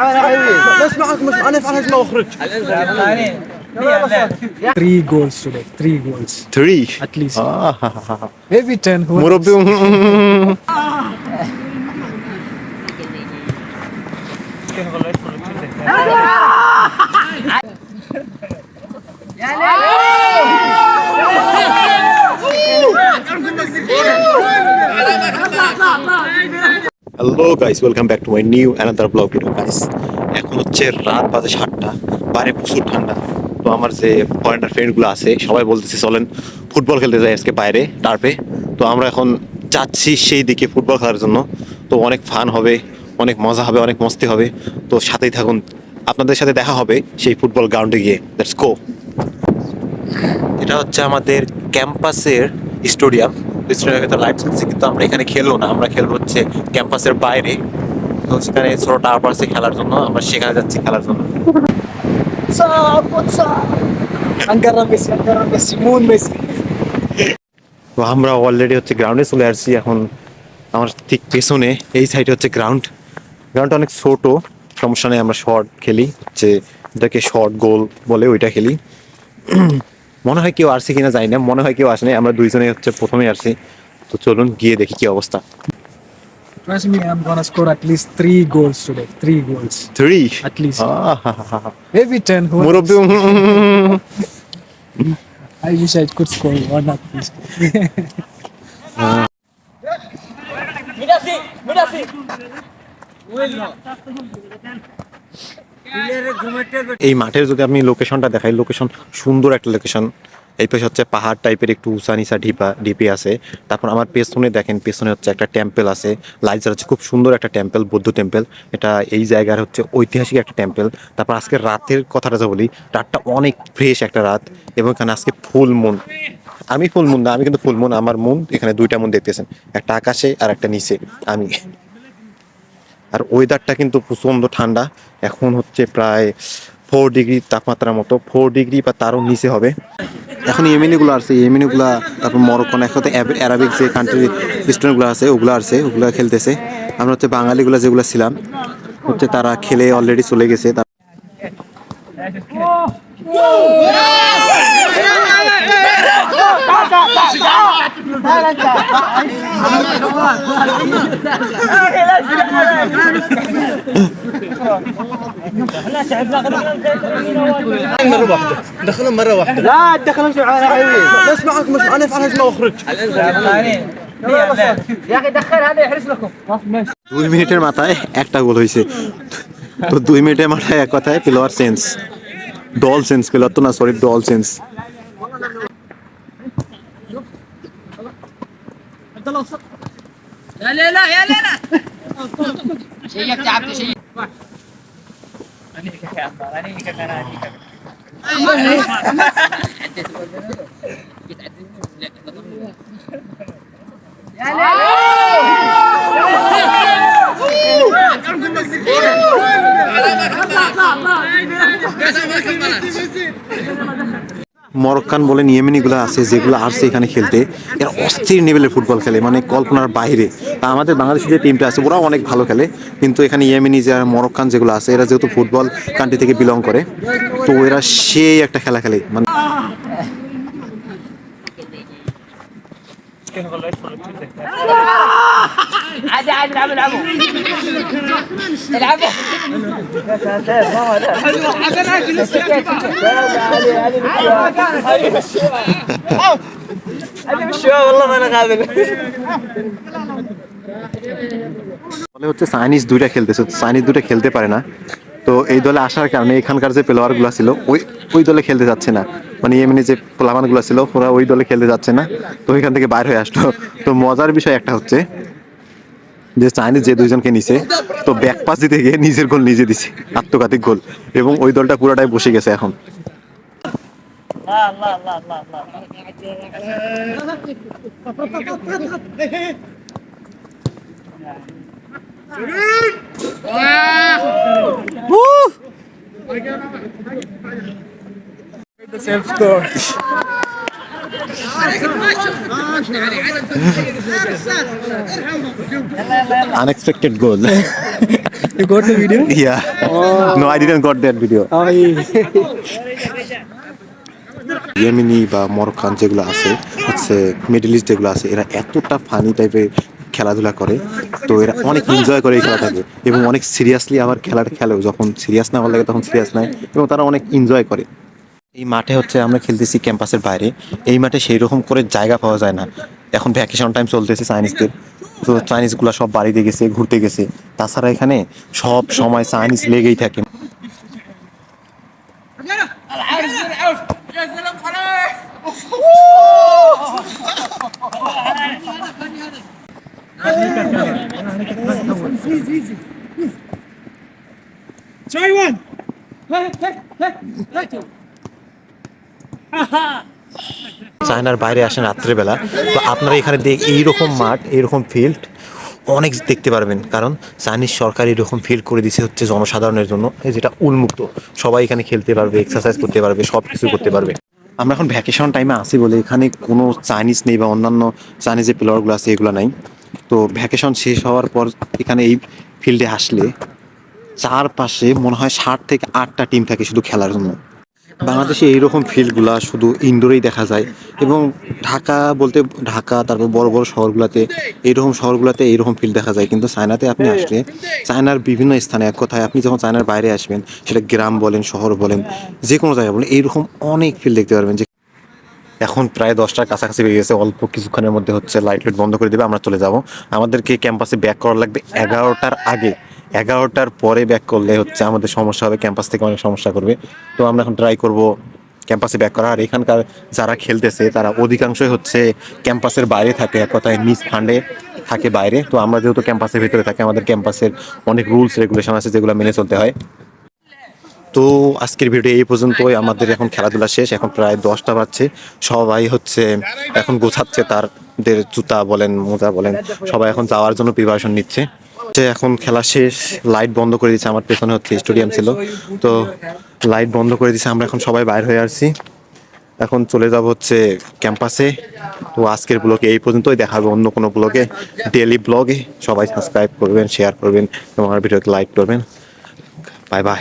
تعال حبيبي بس معك مش انا فعلا ما اخرج three goals at least ah. maybe 10 goals hello guys welcome back to my new another blog video guys এখন হচ্ছে রাত বাজে সাতটা। বাইরে প্রচুর ঠান্ডা। তো আমার যে ফরেনার ফ্রেন্ডগুলো আছে, সবাই বলতেছে, চলেন ফুটবল খেলতে যাই আজকে বাইরে টার্পে তো আমরা এখন যাচ্ছি সেই দিকে ফুটবল খেলার জন্য। তো অনেক ফান হবে, অনেক মজা হবে, অনেক মস্তি হবে। তো সাথেই থাকুন। আপনাদের সাথে দেখা হবে সেই ফুটবল গ্রাউন্ডে গিয়ে। লেটস গো এটা হচ্ছে আমাদের ক্যাম্পাসের স্টেডিয়াম স্টেডিয়ামে তো লাইট চলছে, কিন্তু আমরা এখানে খেলব না। আমরা খেলব হচ্ছে ক্যাম্পাসের বাইরে। তো সেখানে ছোট টাওয়ার আছে খেলার জন্য, আমরা সেখানে যাচ্ছি খেলার জন্য. তো আমরা অলরেডি হচ্ছে গ্রাউন্ডে চলে আসছি, এখন আমার ঠিক পেছনে, এই সাইডে হচ্ছে গ্রাউন্ড গ্রাউন্ডটা অনেক ছোট, সমস্যা নেই, আমরা শর্ট খেলি। হচ্ছে এটাকে শর্ট গোল বলে, ওইটা খেলি। মনে হয় কেউ আসছে কিনা যাই না মনে হয় কেউ আসে আমরা দুইজনে হচ্ছে প্রথমে আসছি। তো চলুন গিয়ে দেখি কি অবস্থা। ah, Will not. এই মাঠের যদি আমি লোকেশনটা দেখাই লোকেশন সুন্দর একটা লোকেশন এই পাশে হচ্ছে পাহাড় টাইপের একটু উঁচা নিচা ঢিপা, ঢিপি আছে। তারপর আমার পেছনে দেখেন, পেছনে হচ্ছে একটা টেম্পল আছে। লাইজার হচ্ছে খুব সুন্দর একটা টেম্পল বৌদ্ধ টেম্পল এটা এই জায়গার হচ্ছে ঐতিহাসিক একটা টেম্পেল তারপর আজকে রাতের কথাটা যা বলি, রাতটা অনেক ফ্রেশ একটা রাত এবং এখানে আজকে ফুল মুন আমি ফুল মুন না, আমি কিন্তু ফুল মুন আমার মুন এখানে দুইটা মুন দেখতেছেন। একটা আকাশে আর একটা নিচে, আমি। আর ওয়েদারটা কিন্তু প্রচণ্ড ঠান্ডা। এখন হচ্ছে প্রায় ফোর ডিগ্রি তাপমাত্রার মতো। ফোর ডিগ্রি বা তারও নিচে হবে। এখন ইয়েমেনিগুলো আছে ইয়েমেনিগুলো তারপর মরক্কন একসাথে অ্যারাবিক যে কান্ট্রি স্টুডেন্টগুলো আছে ওগুলো আছে ওগুলো খেলতেছে। আমরা হচ্ছে বাঙালিগুলো যেগুলো ছিলাম হচ্ছে তারা খেলে অলরেডি চলে গেছে। তা- دخلهم مره واحده لا تدخلهمش معانا يا حبيبي مش معك مش انا افعل هجمه واخرج يا اخي دخل هذا يحرس لكم দুই মিনিটের মাথায় একটা গোল হয়েছে তো দুই মিনিটের মাথায় এক কথায় player sense dull sense player তো না সরি ডল সেন্স عبد الله لا لا لا يا لا لا شيك تعبت شيك يا أخبار أنا لا মরক্কান বলেন, ইয়েমেনিগুলো আছে, যেগুলো আসছে এখানে খেলতে, এরা অস্থির লেভেলের ফুটবল খেলে মানে কল্পনার বাইরে। আমাদের বাংলাদেশের যে টিমটা আছে, ওরাও অনেক ভালো খেলে, কিন্তু এখানে ইয়েমেনি যে মরক্কান যেগুলো আছে, এরা যেহেতু ফুটবল কান্ট্রি থেকে বিলং করে, তো এরা সেই একটা খেলা খেলে মানে عادي عادي العبوا العبوا العبوا هذه بالشوى والله ما انا قابل বলে হচ্ছে চাইনিজ দুইটা খেলতেছে চাইনিজ দুইটা খেলতে পারে না তো এই দলে আসার কারণে এখানকার যে প্লেয়ারগুলো ছিল ওই ওই দলে খেলতে যাচ্ছে না মানে এমনি যে প্লাবানগুলো ছিল ওরা ওই দলে খেলতে যাচ্ছে না তো ওইখান থেকে বাইর হয়ে আসলো তো মজার বিষয় একটা হচ্ছে যে চাইনিজ যে দুইজনকে নিছে তো ব্যাক পাস দিতে গিয়ে নিজের গোল নিজে দিছে আত্মঘাতিক গোল এবং ওই দলটা পুরোটাই বসে গেছে এখন। The self score. Unexpected goal You got the video? Yeah. Oh. No, I didn't got that video. Oh, Yemeni বা মরক্কান যেগুলো আছে হচ্ছে মিডল ইস্ট যেগুলো আছে এরা এতটা ফানি টাইপের খেলাধুলা করে তো এরা অনেক এনজয় করে এই খেলাটাকে এবং অনেক সিরিয়াসলি আবার খেলাটা খেলেও যখন সিরিয়াস না হওয়ার লাগে তখন সিরিয়াস নেয় এবং তারা অনেক এনজয় করে এই মাঠে হচ্ছে আমরা খেলতেছি ক্যাম্পাসের বাইরে। এই মাঠে সেই রকম করে জায়গা পাওয়া যায় না। এখন ভ্যাকেশন টাইম চলতেছে চাইনিজদের তো চাইনিজগুলো সব বাড়িতে গেছে ঘুরতে গেছে। তাছাড়া এখানে সব সময় চাইনিজ লেগেই থাকে। চায়নার বাইরে আসেন রাত্রেবেলা, তো আপনারা এখানে দেখ এইরকম মাঠ, এইরকম ফিল্ড অনেক দেখতে পারবেন। কারণ চাইনিজ সরকার এরকম ফিল্ড করে দিছে হচ্ছে জনসাধারণের জন্য যেটা উন্মুক্ত। সবাই এখানে খেলতে পারবে এক্সারসাইজ করতে পারবে সব কিছু করতে পারবে। আমরা এখন ভ্যাকেশন টাইমে আসি বলে এখানে কোনো চাইনিজ নেই বা অন্যান্য চাইনিজ যে প্লেয়ারগুলো আছে, এগুলো নাই। তো ভ্যাকেশন শেষ হওয়ার পর এখানে এই ফিল্ডে আসলে চারপাশে মনে হয় ষাট থেকে আটটা টিম থাকে শুধু খেলার জন্য। বাংলাদেশে এইরকম ফিল্ডগুলা শুধু ইনডোরেই দেখা যায় এবং ঢাকা বলতে ঢাকা, তারপর বড় বড় শহরগুলোতে এইরকম শহরগুলোতে এইরকম ফিল্ড দেখা যায়। কিন্তু চায়নাতে আপনি আসলে চায়নার বিভিন্ন স্থানে এক কথায় আপনি যখন চায়নার বাইরে আসবেন, সেটা গ্রাম বলেন, শহর বলেন যে কোনো জায়গা বলেন, এইরকম অনেক ফিল্ড দেখতে পারবেন যে এখন প্রায় দশটার কাছাকাছি বেরিয়ে গেছে, অল্প কিছুক্ষণের মধ্যে হচ্ছে লাইট লাইট বন্ধ করে দেবে, আমরা চলে যাব। আমাদেরকে ক্যাম্পাসে ব্যাক করা লাগবে এগারোটার আগে। এগারোটার পরে ব্যাক করলে হচ্ছে আমাদের সমস্যা হবে ক্যাম্পাস থেকে অনেক সমস্যা করবে। তো আমরা এখন ট্রাই করব ক্যাম্পাসে ব্যাক করা। আর এখানকার যারা খেলতেছে, তারা অধিকাংশই হচ্ছে ক্যাম্পাসের বাইরে থাকে, এক কথায় নিজ ফান্ডে থাকে বাইরে। তো আমরা যেহেতু ক্যাম্পাসের ভিতরে থাকি, আমাদের ক্যাম্পাসের অনেক রুলস রেগুলেশন আছে যেগুলো মেনে চলতে হয়। তো আজকের ভিডিও এই পর্যন্তই। আমাদের এখন খেলাধুলা শেষ, এখন প্রায় দশটা বাজছে। সবাই হচ্ছে এখন গোছাচ্ছে, তারদের জুতা বলেন, মোজা বলেন, সবাই এখন যাওয়ার জন্য প্রিপারেশন নিচ্ছে। যে এখন খেলা শেষ লাইট বন্ধ করে দিচ্ছে আমার পেছনে হচ্ছে স্টেডিয়াম ছিল। তো লাইট বন্ধ করে দিচ্ছে আমরা এখন সবাই বাইর হয়ে আসছি। এখন চলে যাব হচ্ছে ক্যাম্পাসে তো আজকের ব্লগে এই পর্যন্তই দেখাবে অন্য কোনো ব্লগে ডেলি ব্লগে সবাই সাবস্ক্রাইব করবেন শেয়ার করবেন এবং আমার ভিডিওকে লাইক করবেন। Bye bye